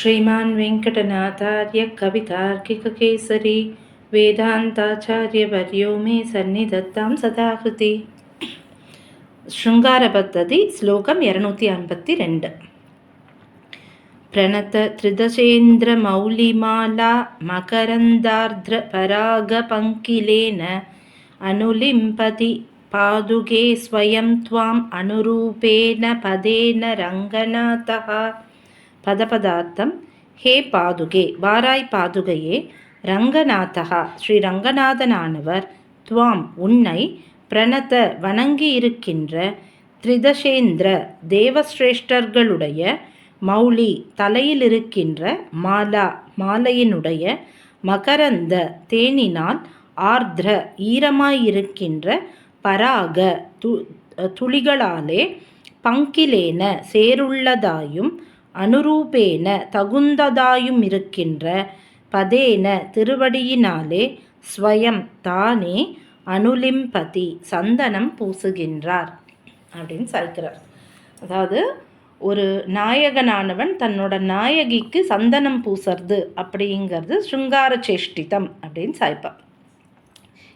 श्रीमान् वेङ्कटनाथार्य कवितार्किककेसरी वेदान्ताचार्यवर्यो मे सन्निधत्तां सदाकृति शृङ्गारपद्धति श्लोकम् इरनूति ऐम्पति रेण्ड् प्रणतत्रिदशेन्द्रमौलिमाला मकरन्दार्द्रपरागपङ्किलेन अनुलिम्पति पादुके स्वयं त्वाम् अनुरूपेण पदेन रङ्गनाथः பதபதார்த்தம். ஹே பாதுகே வாராய் பாதுகையே ரங்கநாதகா ஸ்ரீ ரங்கநாதனானவர் துவாம் உன்னை பிரணத வணங்கியிருக்கின்ற திரிதசேந்திர தேவசிரேஷ்டர்களுடைய மௌலி தலையிலிருக்கின்ற மாலா மாலையினுடைய மகரந்த தேனினால் ஆர்திர ஈரமாயிருக்கின்ற பராக து துளிகளாலே பங்கிலேன சேருள்ளதாயும் அனுரூபேன தகுந்ததாயும் இருக்கின்ற பதேன திருவடியினாலே ஸ்வயம் தானே அனுலிம்பதி சந்தனம் பூசுகின்றார் அப்படின்னு சாய்க்கிறார். அதாவது ஒரு நாயகனானவன் தன்னோட நாயகிக்கு சந்தனம் பூசுறது அப்படிங்கிறது ஸ்ருங்கார சேஷ்டிதம் அப்படின்னு சாய்ப்பான்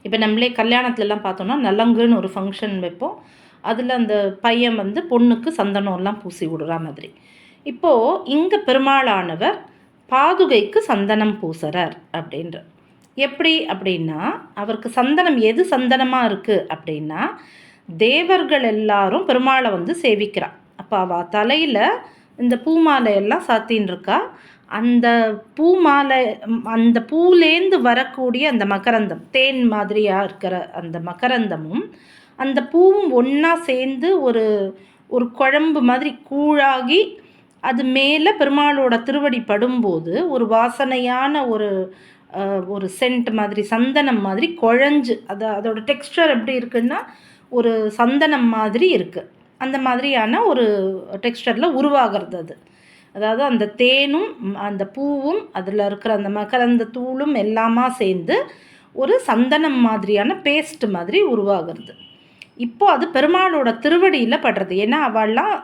இப்போ நம்மளே கல்யாணத்துலலாம் பார்த்தோம்னா நலங்குன்னு ஒரு ஃபங்க்ஷன் வைப்போம். அதில் அந்த பையன் வந்து பொண்ணுக்கு சந்தனம்லாம் பூசி விடுற மாதிரி. இப்போது இங்கே பெருமாளானவர் பாதுகைக்கு சந்தனம் பூசுறார் அப்படின்ற. எப்படி அப்படின்னா அவருக்கு சந்தனம் எது சந்தனமாக இருக்குது அப்படின்னா தேவர்கள் எல்லாரும் பெருமாளை வந்து சேவிக்கிறான் அப்போ அவள் தலையில் இந்த பூமாலையெல்லாம் சாத்தின்னு இருக்கா. அந்த பூமாலை அந்த பூலேந்து வரக்கூடிய அந்த மகரந்தம் தேன் மாதிரியாக இருக்கிற அந்த மகரந்தமும் அந்த பூவும் ஒன்றா சேர்ந்து ஒரு ஒரு குழம்பு மாதிரி கூழாகி அது மேலே பெருமாளோட திருவடி படும்போது ஒரு வாசனையான ஒரு ஒரு சென்ட் மாதிரி சந்தனம் மாதிரி குழஞ்சு அது அதோட டெக்ஸ்டர் எப்படி இருக்குன்னா ஒரு சந்தனம் மாதிரி இருக்குது அந்த மாதிரியான ஒரு டெக்ஸ்டரில் உருவாகிறது அது. அதாவது அந்த தேனும் அந்த பூவும் அதில் இருக்கிற அந்த மகரந்த தூளும் எல்லாமா சேர்ந்து ஒரு சந்தனம் மாதிரியான பேஸ்ட் மாதிரி உருவாகிறது. இப்போ அது பெருமாளோட திருவடியில் படுறது. ஏன்னா அவள்லாம்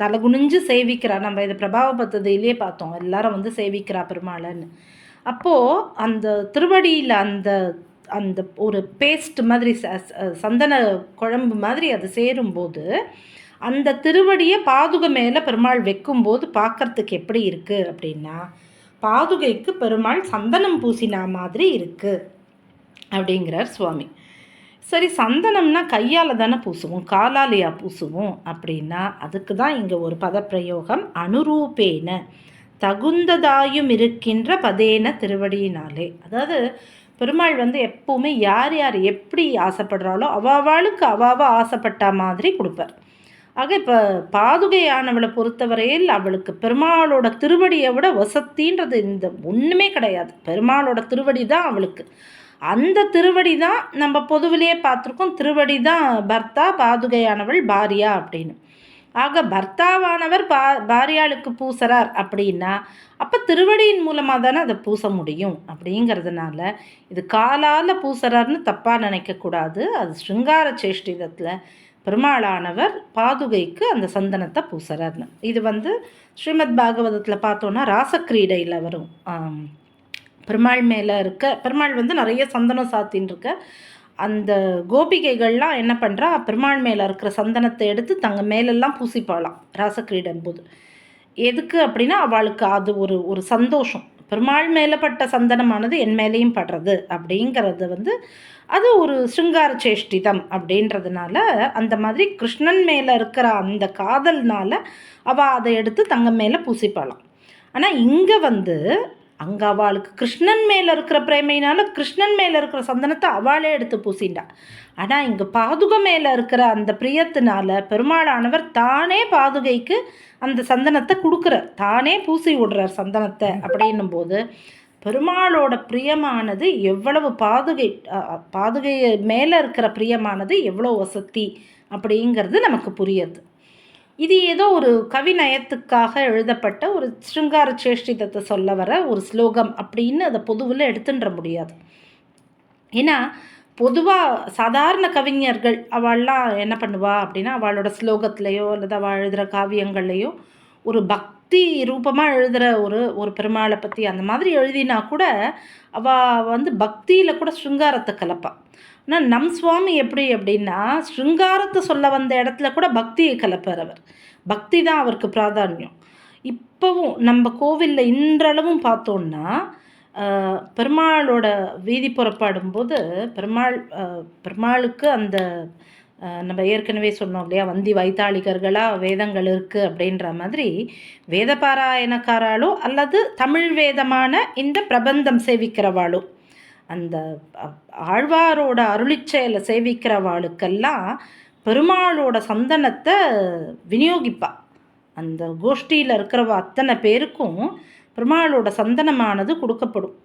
தலை குனிஞ்சு சேவிக்கிறா. நம்ம இதை பிரபாவ பத்ததிலே பார்த்தோம். எல்லாரும் வந்து சேவிக்கிறா பெருமாளைன்னு. அப்போது அந்த திருவடியில் அந்த அந்த ஒரு பேஸ்ட் மாதிரி சந்தன குழம்பு மாதிரி அது சேரும்போது அந்த திருவடியை பாதுகை மேலே பெருமாள் வைக்கும்போது பார்க்கறதுக்கு எப்படி இருக்குது அப்படின்னா பாதுகைக்கு பெருமாள் சந்தனம் பூசினா மாதிரி இருக்குது அப்படிங்கிறார் சுவாமி. சரி சந்தனம்னா கையால் தானே பூசுவோம் காலாலையா பூசுவோம் அப்படின்னா அதுக்கு தான் இங்கே ஒரு பதப்பிரயோகம் அனுரூபேன. தகுந்ததாயும் இருக்கின்ற பதேன திருவடியினாலே. அதாவது பெருமாள் வந்து எப்போவுமே யார் யார் எப்படி ஆசைப்படுறாளோ அவாவாளுக்கு அவாவா ஆசைப்பட்ட மாதிரி கொடுப்பார். ஆக இப்போ பாதுகையானவளை பொறுத்தவரையில் அவளுக்கு பெருமாளோட திருவடியை விட வசத்தின்றது இந்த ஒன்றுமே கிடையாது. பெருமாளோட திருவடி தான் அவளுக்கு. அந்த திருவடி தான் நம்ம பொதுவிலேயே பார்த்துருக்கோம். திருவடி தான் பர்த்தா பாதுகையானவள் பாரியா அப்படின்னு. ஆக பர்த்தாவானவர் பா பாரியாளுக்கு பூசுறார் அப்படின்னா அப்போ திருவடியின் மூலமாக தானே அதை பூச முடியும் அப்படிங்கிறதுனால இது காலால் பூசுறாருன்னு தப்பாக நினைக்கக்கூடாது அது ஸ்ருங்கார சேஷ்டிதத்தில் பெருமாளானவர் பாதுகைக்கு அந்த சந்தனத்தை பூசுறார்னு. இது வந்து ஸ்ரீமத் பாகவதத்தில் பார்த்தோன்னா ராசக்கிரீடையில் வரும். பெருமாள் மேலே இருக்க பெருமாள் வந்து நிறைய சந்தனம் சாத்தின்னு இருக்க அந்த கோபிகைகள்லாம் என்ன பண்ணுறா பெருமாள் மேலே இருக்கிற சந்தனத்தை எடுத்து தங்க மேலெல்லாம் பூசிப்பாளாம் ராசக்கிரீடம் போது. எதுக்கு அப்படின்னா அவளுக்கு அது ஒரு ஒரு சந்தோஷம். பெருமாள் மேலே பட்ட சந்தனமானது என் மேலேயும் படுறது அப்படிங்கிறது வந்து அது ஒரு சிருங்கார சேஷ்டிதம் அப்படின்றதுனால அந்த மாதிரி கிருஷ்ணன் மேலே இருக்கிற அந்த காதல்னால அவள் அதை எடுத்து தங்க மேலே பூசிப்பாளாம். ஆனால் இங்கே வந்து அங்கே அவளுக்கு கிருஷ்ணன் மேலே இருக்கிற பிரேமையினால கிருஷ்ணன் மேலே இருக்கிற சந்தனத்தை அவளே எடுத்து பூசிண்டா ஆனால் இங்கே பாதுகை மேலே இருக்கிற அந்த பிரியத்தினால பெருமாளானவர் தானே பாதுகைக்கு அந்த சந்தனத்தை கொடுக்குறார். தானே பூசி விடுறார் சந்தனத்தை அப்படின்னும் போது பெருமாளோட பிரியமானது எவ்வளவு பாதுகை பாதுகை மேலே இருக்கிற பிரியமானது எவ்வளோ வசதி அப்படிங்கிறது நமக்கு புரியுது. இது ஏதோ ஒரு கவிநயத்துக்காக எழுதப்பட்ட ஒரு ஸ்ருங்கார சேஷ்டிதத்தை சொல்ல வர ஒரு ஸ்லோகம் அப்படின்னு அதை பொதுவில் எடுத்துன்ற முடியாது. ஏன்னா பொதுவாக சாதாரண கவிஞர்கள் அவள்லாம் என்ன பண்ணுவா அப்படின்னா அவளோட ஸ்லோகத்திலையோ அல்லது அவள் எழுதுகிற காவியங்கள்லையோ ஒரு பக் பக்தி ரூபமாக எழுதுகிற ஒரு ஒரு பெருமாளை பற்றி அந்த மாதிரி எழுதினா கூட அவள் வந்து பக்தியில் கூட ஸ்ருங்காரத்தை கலப்பாள் ஆனால் நம் சுவாமி எப்படி அப்படின்னா ஸ்ருங்காரத்தை சொல்ல வந்த இடத்துல கூட பக்தியை கலப்பார் அவர். பக்தி தான் அவருக்கு பிராதானியம். இப்போவும் நம்ம கோவிலில் இன்றளவும் பார்த்தோன்னா பெருமாளோட வீதி புறப்பாடும்போது பெருமாள் பெருமாளுக்கு அந்த நம்ம ஏற்கனவே சொன்னோம் இல்லையா வந்தி வைத்தாளிகர்களாக வேதங்கள் இருக்குது அப்படின்ற மாதிரி வேத பாராயணக்காராலோ அல்லது தமிழ் வேதமான இந்த பிரபந்தம் சேவிக்கிறவாளோ அந்த ஆழ்வாரோட அருளிச்செயலை சேவிக்கிறவாளுக்கெல்லாம் பெருமாளோட சந்தனத்தை விநியோகிப்பா. அந்த கோஷ்டியில் இருக்கிறவ அத்தனை பேருக்கும் பெருமாளோட சந்தனமானது கொடுக்கப்படும்.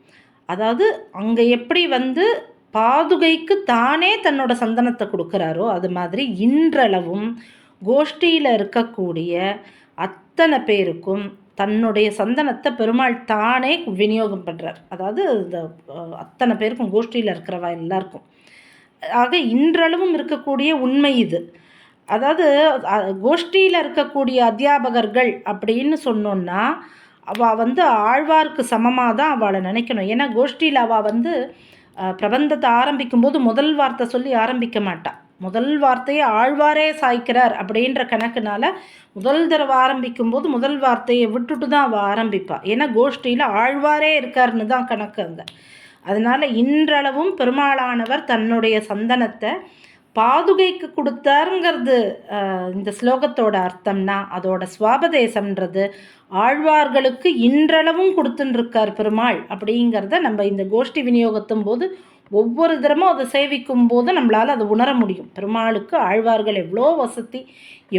அதாவது அங்கே எப்படி வந்து பாதுகைக்கு தானே தன்னோட சந்தனத்தை கொடுக்குறாரோ அது மாதிரி இன்றளவும் கோஷ்டியில் இருக்கக்கூடிய அத்தனை பேருக்கும் தன்னுடைய சந்தனத்தை பெருமாள் தானே விநியோகம் பண்ணுறார் அதாவது இந்த அத்தனை பேருக்கும் கோஷ்டியில் இருக்கிறவா எல்லாருக்கும். ஆக இன்றளவும் இருக்கக்கூடிய உண்மை இது. அதாவது கோஷ்டியில் இருக்கக்கூடிய அத்தியாபகர்கள் அப்படின்னு சொன்னோன்னா அவள் வந்து ஆழ்வார்க்கு சமமாக தான் அவளை நினைக்கணும். ஏன்னா கோஷ்டியில் அவள் வந்து பிரபந்தத்தை ஆரம்பிக்கும்போது முதல் வார்த்தை சொல்லி ஆரம்பிக்க மாட்டாள் முதல் வார்த்தையை ஆழ்வாரே சாய்க்கிறார் அப்படின்ற கணக்குனால முதல் தடவை ஆரம்பிக்கும் போது முதல் வார்த்தையை விட்டுட்டு தான் அவள் ஆரம்பிப்பாள் ஏன்னா கோஷ்டியில் ஆழ்வாரே இருக்காருன்னு தான் கணக்கு அங்கே. அதனால் இன்றளவும் பெருமாளானவர் தன்னுடைய சந்தனத்தை பாதுகைக்கு கொடுத்தாருங்கிறது இந்த ஸ்லோகத்தோட அர்த்தம்னா அதோட சுவாபதேசம்ன்றது ஆழ்வார்களுக்கு இன்றளவும் கொடுத்துட்டுருக்கார் பெருமாள். அப்படிங்கிறத நம்ம இந்த கோஷ்டி விநியோகத்தும் போது ஒவ்வொரு தரமும் அதை சேவிக்கும் போது நம்மளால் அதை உணர முடியும். பெருமாளுக்கு ஆழ்வார்கள் எவ்வளோ வசதி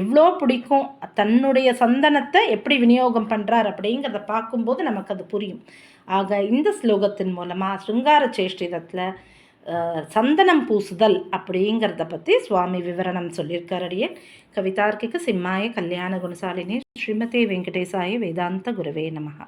எவ்வளோ பிடிக்கும் தன்னுடைய சந்தனத்தை எப்படி விநியோகம் பண்ணுறார் அப்படிங்கிறத பார்க்கும்போது நமக்கு அது புரியும். ஆக இந்த ஸ்லோகத்தின் மூலமாக சுங்கார சேஷ்டிதத்தில் சந்தனம் பூசுதல் அப்படிங்கிறத பற்றி சுவாமி விவரணம் சொல்லியிருக்கார் கவிதார்க்கிக சிம்மாய கல்யாண குணசாலினி ஸ்ரீமதி வெங்கடேசாய வேதாந்த குருவே நமகா